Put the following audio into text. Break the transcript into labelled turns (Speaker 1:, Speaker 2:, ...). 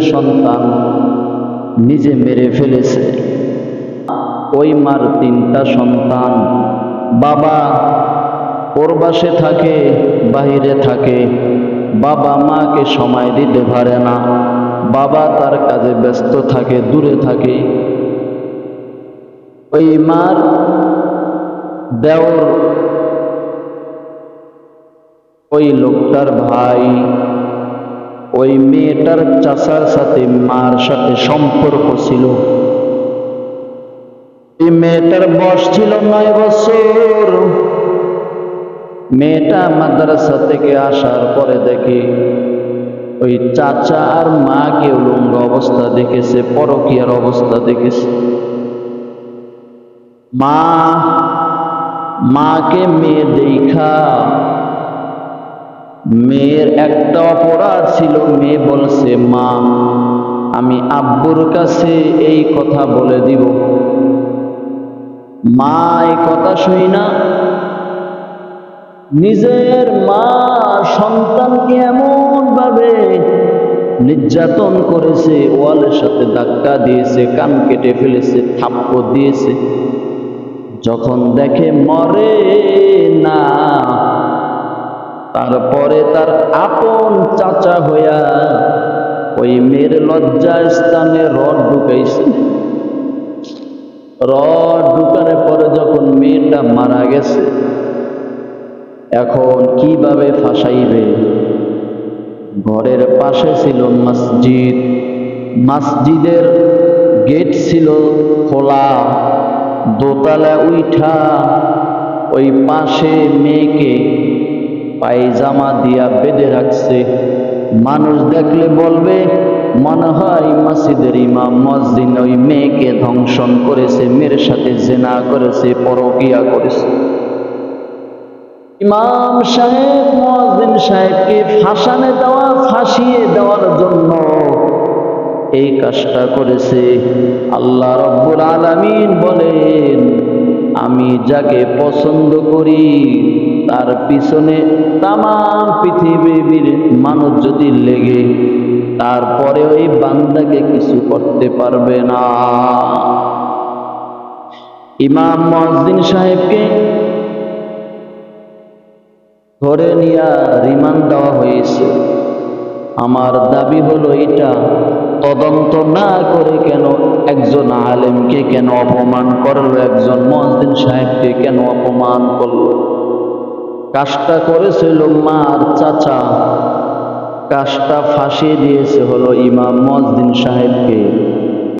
Speaker 1: সন্তান নিজে মেরে ফেলেছে। ওই মার তিনটা সন্তান বাবা প্রবাসে থাকে, বাহিরে থাকে। বাবা মাকে সময় দিতে পারে না। বাবা তার কাজে ব্যস্ত থাকে, দূরে থাকে। ওই মার দেওর ওই লোকটার ভাই ওই মেয়েটার চাচার সাথে মার সাথে সম্পর্ক ছিল। মেয়েটার বয়স ছিল নয় বছর। মেয়েটা মাদ্রাসা থেকে আসার পরে দেখে ওই চাচা আর মাকে উলঙ্গ অবস্থা দেখেছে, পরকিয়ার অবস্থা দেখেছে। মা, মাকে মেয়ে দেখা মেয়ের একটা অপরাধ ছিল, মেয়ে বলছে, মা, আমি আব্বুর কাছে এই কথা বলে দিব। মা, এই কথা শুই না। নিজের মা সন্তানকে এমন ভাবে নির্যাতন করেছে, ওয়ালের সাথে ধাক্কা দিয়েছে, কান কেটে ফেলেছে, থাপ্পড় দিয়েছে। যখন দেখে মরে না তারপরে তার আপন চাচা হইয়া ওই মেয়ের লজ্জা স্থানে রড ঢুকাইছে। রড ঢুকানোর পরে যখন মেয়েটা মারা গেছে, এখন কীভাবে ফাঁসাইবে? ঘরের পাশে ছিল মসজিদ। মসজিদের গেট ছিল খোলা। দোতলা উঠা ওই পাশে মেয়েকে পায়জামা দিয়া বেঁধে রাখছে। মানুষ দেখলে বলবে, মনে হয় মসজিদের ইমাম মসজিদ ওই মেয়েকে ধ্বংসন করেছে, মেয়ের সাথে জেনা করেছে, পরকিয়া করেছে। ইমাম সাহেব, মসজিদ সাহেবকে ফাঁসানে দেওয়া, ফাঁসিয়ে দেওয়ার জন্য এই কাজটা করেছে। আল্লাহ রব্বুল আলামিন বলেন আমি যাকে পছন্দ করি, তার পিছনে তাম পৃথিবীর মানুষ যদি লেগে তারপরে ওই বান্দাকে কিছু করতে পারবে না। ইমাম মসজিদ সাহেবকে ধরে নিয়া রিমান্ড দেওয়া হয়েছে। আমার দাবি হলো এটা তদন্ত না করে কেন একজন আলেমকে কেন অপমান করল? একজন মহাজদিন সাহেবকে কেন অপমান করল? কাজটা করেছিল মার চাচা। কাজটা ফাঁসিয়ে দিয়েছে হলো ইমাম মজদিন সাহেবকে।